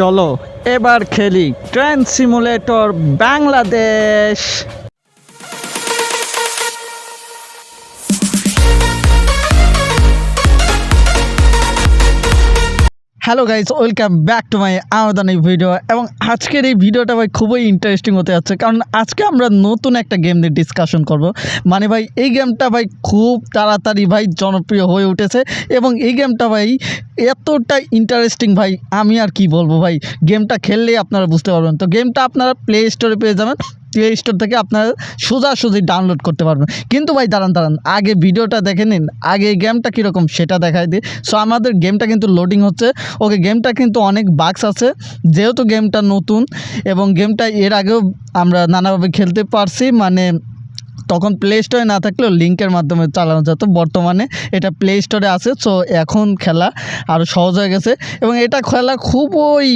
চলো এবার খেলি। Train simulator Bangladesh hello guys, welcome back to my আমাদের এই ভিডিও। এবং আজকের এই ভিডিওটা ভাই খুবই ইন্টারেস্টিং হতে যাচ্ছে, কারণ আজকে আমরা নতুন একটা গেম নিয়ে ডিসকাশন করব। মানে ভাই, এই গেমটা ভাই খুব তাড়াতাড়ি ভাই জনপ্রিয় হয়ে উঠেছে, এবং এই গেমটা ভাই এতটা ইন্টারেস্টিং ভাই, আমি আর কি বলব ভাই গেমটা খেললেই আপনারা বুঝতে পারবেন। তো গেমটা আপনারা প্লে স্টোরে পেয়ে যাবেন। প্লে স্টোর থেকে আপনারা সোজাসুজি ডাউনলোড করতে পারবেন। কিন্তু ভাই, দাঁড়ান দাঁড়ান, আগে ভিডিওটা দেখে নিন, আগে এই গেমটা কীরকম সেটা দেখাই দিই। সো আমাদের গেমটা কিন্তু লোডিং হচ্ছে। ওকে গেমটা কিন্তু অনেক বাক্স আছে, যেহেতু গেমটা নতুন এবং গেমটা এর আগেও আমরা নানাভাবে খেলতে পারছি মানে তখন প্লে স্টোরে না থাকলেও লিঙ্কের মাধ্যমে চালানো যেত। বর্তমানে এটা প্লে স্টোরে আছে সো এখন খেলা আরও সহজ হয়ে গেছে। এবং এটা খেলা খুবই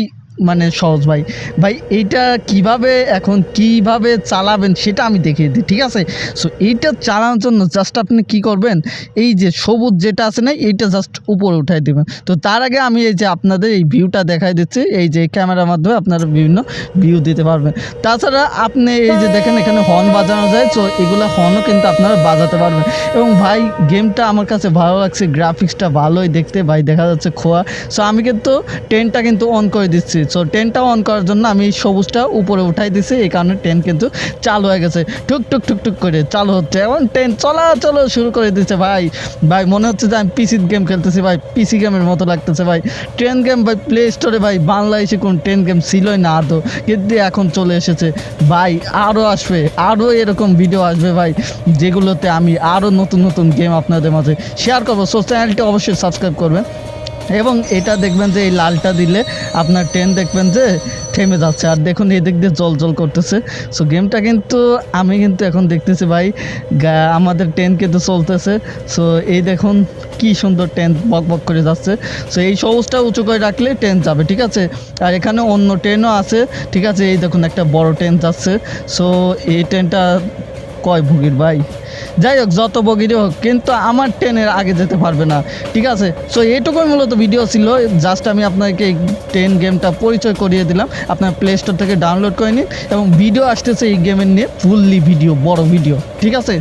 মানে সহজ ভাই। ভাই, এইটা কীভাবে, এখন কীভাবে চালাবেন সেটা আমি দেখিয়ে দিই, ঠিক আছে? সো এইটা চালানোর জন্য জাস্ট আপনি কি করবেন, এই যে সবুজ যেটা আছে না, এইটা জাস্ট উপরে উঠাই দেবেন। তো তার আগে আমি এই যে আপনাদের এই ভিউটা দেখাই দিচ্ছি, এই যে ক্যামেরার মাধ্যমে আপনারা বিভিন্ন ভিউ দিতে পারবেন। তাছাড়া আপনি এই যে দেখেন এখানে হর্ন বাজানো যায়, তো এগুলো হর্নও কিন্তু আপনারা বাজাতে পারবেন। এবং ভাই গেমটা আমার কাছে ভালো লাগছে গ্রাফিক্সটা ভালোই দেখতে, ভাই দেখা যাচ্ছে খোয়া। সো আমি কিন্তু টেনটা কিন্তু অন করে দিচ্ছি। সো টেনটা অন করার জন্য আমি সবুজটা উপরে উঠাই দিচ্ছি এই কারণে ট্রেন কিন্তু চালু হয়ে গেছে। টুক টুক টুক টুক করে চালু হচ্ছে। এবং ট্রেন চলা চলো শুরু করে দিচ্ছে ভাই। ভাই, মনে হচ্ছে যে আমি পিসি গেম খেলতেছি ভাই। পিসি গেমের মতো লাগতেছে ভাই। ট্রেন গেম ভাই প্লে স্টোরে ভাই, বাংলাদেশে কোন ট্রেন গেম ছিলই না আদৌ। কিন্তু এখন চলে এসেছে। ভাই, আরও আসবে, আরও এরকম ভিডিও আসবে ভাই, যেগুলোতে আমি আরও নতুন নতুন গেম আপনাদের মাঝে শেয়ার করব। সো চ্যানেলটি অবশ্যই সাবস্ক্রাইব করবেন। এবং এটা দেখবেন যে এই লালটা দিলে আপনার ট্রেন দেখবেন যে থেমে যাচ্ছে। আর দেখুন এই দিক দিয়ে জল জল করতেছে সো গেমটা কিন্তু আমি কিন্তু এখন দেখতেছি ভাই আমাদের ট্রেন কিন্তু চলতেছে। সো এই দেখুন কি সুন্দর ট্রেন বক বক করে যাচ্ছে। সো এই সবুজটা উঁচু করে রাখলে ট্রেন যাবে, ঠিক আছে? আর এখানে অন্য ট্রেনও আছে, ঠিক আছে? এই দেখুন, একটা বড় ট্রেন যাচ্ছে। সো এই ট্রেনটা কয় ভোগির ভাই? যাই হোক, যত বগিরই হোক, কিন্তু আমার ট্রেনের আগে যেতে পারবে না। ঠিক আছে? সো এইটুকুই মূলত ভিডিও ছিল। জাস্ট আমি আপনাকে এই ট্রেন গেমটা পরিচয় করিয়ে দিলাম। আপনার প্লে স্টোর থেকে ডাউনলোড করে নিন এবং ভিডিও আসতেছে এই গেমের নিয়ে ফুললি ভিডিও বড় ভিডিও ঠিক আছে?